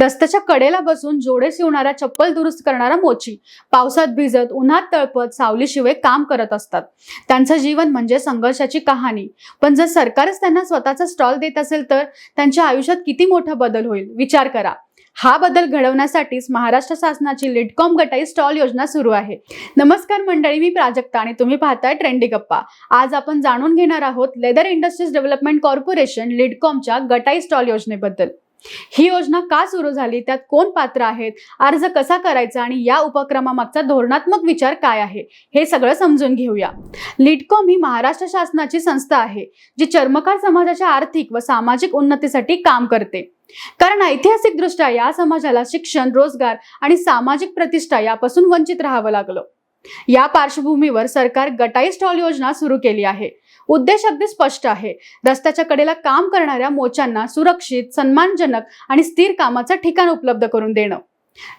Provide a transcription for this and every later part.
रस्त्याच्या कडेला बसून जोडे शिवणारा चप्पल दुरुस्त करणारा मोची. पावसात भिजत उन्हात तळपत सावलीशिवाय काम करत असतात. त्यांचं जीवन म्हणजे संघर्षाची कहाणी. पण जर सरकारच त्यांना स्वतःचा स्टॉल देत असेल तर त्यांच्या आयुष्यात किती मोठा बदल होईल? विचार करा. हा बदल घडवण्यासाठीच महाराष्ट्र शासनाची लिडकॉम गटाई स्टॉल योजना सुरू आहे. नमस्कार मंडळी मी प्राजक्ता आणि तुम्ही पाहताय ट्रेंडी गप्पा. आज आपण जाणून घेणार आहोत लेदर इंडस्ट्रीज डेव्हलपमेंट कॉर्पोरेशन लिडकॉमच्या गटाई स्टॉल योजनेबद्दल. ही योजना का सुरू झाली? त्यात कोण पात्र आहेत? अर्ज कसा करायचा आणि या उपक्रमामागचा धोरणात्मक विचार काय आहे? हे सगळं समजून घेऊया. लिटकॉम ही महाराष्ट्र शासनाची संस्था आहे जी चर्मकार समाजाच्या आर्थिक व सामाजिक उन्नतीसाठी काम करते. कारण ऐतिहासिकदृष्ट्या या समाजाला शिक्षण रोजगार आणि सामाजिक प्रतिष्ठा यापासून वंचित राहावं लागलं. या पार्श्वभूमीवर सरकार गटाई स्टॉल योजना सुरू केली आहे. उद्देश अगदी स्पष्ट आहे. रस्त्याच्या कडेला काम करणाऱ्या मोच्यांना सुरक्षित सन्मानजनक आणि स्थिर कामाचं ठिकाण उपलब्ध करून देणं.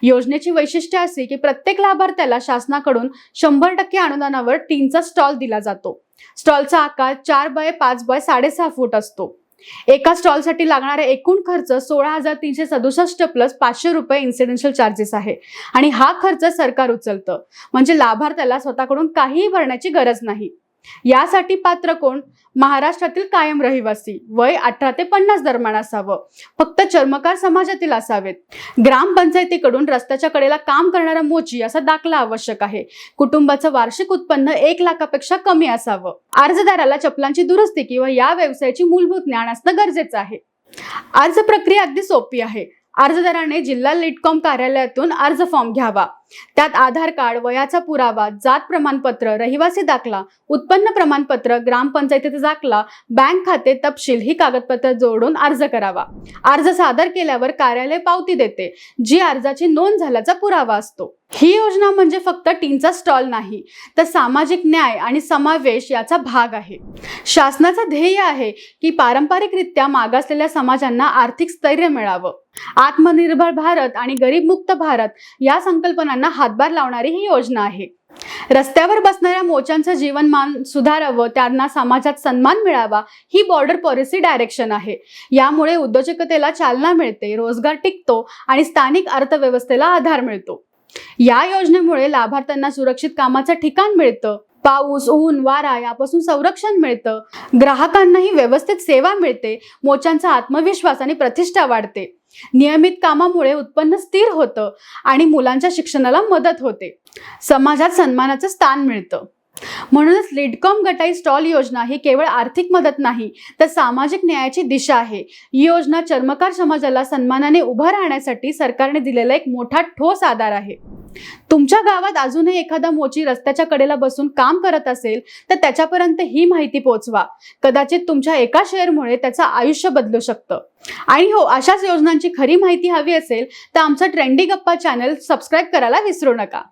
योजनेची वैशिष्ट्य अशी की प्रत्येक लाभार्थ्याला शासनाकडून शंभर टक्के अनुदानावर टीनचा स्टॉल दिला जातो. स्टॉलचा आकार चार बाय पाच बाय साडेसहा फूट असतो. एका स्टॉलसाठी लागणारा एकूण खर्च सोळा हजार तीनशे सदुसष्ट प्लस पाचशे रुपये इन्सिडेन्शियल चार्जेस आहे. आणि हा खर्च सरकार उचलतं. म्हणजे लाभार्थ्याला स्वतःकडून काहीही भरण्याची गरज नाही. यासाठी पात्र कोण? महाराष्ट्रातील कायम रहिवासी. वय अठरा ते पन्नास दरम्यान असावं. फक्त चर्मकार समाजातील असावेत. ग्रामपंचायतीकडून रस्त्याच्या कडेला काम करणारा मोची असा दाखला आवश्यक आहे. कुटुंबाचं वार्षिक उत्पन्न एक लाखापेक्षा कमी असावं. अर्जदाराला चपलांची दुरुस्ती किंवा या व्यवसायाची मूलभूत ज्ञान असणं गरजेचं आहे. अर्ज प्रक्रिया अगदी सोपी आहे. अर्जदाराने जिल्हा लिटकॉम कार्यालयातून अर्ज फॉर्म घ्यावा. त्यात आधार कार्ड वयाचा पुरावा जात प्रमाणपत्र रहिवासी दाखला उत्पन्न प्रमाणपत्र ग्रामपंचायतीचा दाखला बँक खाते तपशील ही कागदपत्र जोडून अर्ज करावा. अर्ज सादर केल्यावर कार्यालय पावती देते जी अर्जाची नोंद झाल्याचा पुरावा असतो. ही योजना म्हणजे फक्त टीनचा स्टॉल नाही तर सामाजिक न्याय आणि समावेश याचा भाग आहे. शासनाचं ध्येय आहे की पारंपरिकरित्या मागासलेल्या समाजांना आर्थिक स्थैर्य मिळावं. आत्मनिर्भर भारत आणि गरीबमुक्त भारत या संकल्पनांना हातभार लावणारी ही योजना आहे. रस्त्यावर बसणाऱ्या मोचांचं जीवनमान सुधारावं त्यांना समाजात सन्मान मिळावा ही बॉर्डर पॉलिसी डायरेक्शन आहे. यामुळे उद्योजकतेला चालना मिळते रोजगार टिकतो आणि स्थानिक अर्थव्यवस्थेला आधार मिळतो. या योजनेमुळे लाभार्थ्यांना सुरक्षित कामाचं ठिकाण मिळतं पाऊस ऊन वारा यापासून संरक्षण मिळतं. ग्राहकांनाही व्यवस्थित सेवा मिळते. मोच्यांचा आत्मविश्वास आणि प्रतिष्ठा वाढते. नियमित कामामुळे उत्पन्न स्थिर होतं आणि मुलांच्या शिक्षणाला मदत होते. समाजात सन्मानाचं स्थान मिळतं. म्हणूनच लिडकॉम गटाई स्टॉल योजना ही केवळ आर्थिक मदत नाही तर सामाजिक न्यायाची दिशा आहे. ही योजना चर्मकार समाजाला सन्मानाने उभं राहण्यासाठी सरकारने दिलेला एक मोठा ठोस आधार आहे. तुमच्या गावात अजूनही एखादा मोची रस्त्याच्या कडेला बसून काम करत असेल तर त्याच्यापर्यंत ही माहिती पोहोचवा. कदाचित तुमच्या एका शेअरमुळे त्याचं आयुष्य बदलू शकतं. आणि हो अशाच योजनांची खरी माहिती हवी असेल तर आमचं ट्रेंडी गप्पा चॅनल सबस्क्राईब करायला विसरू नका.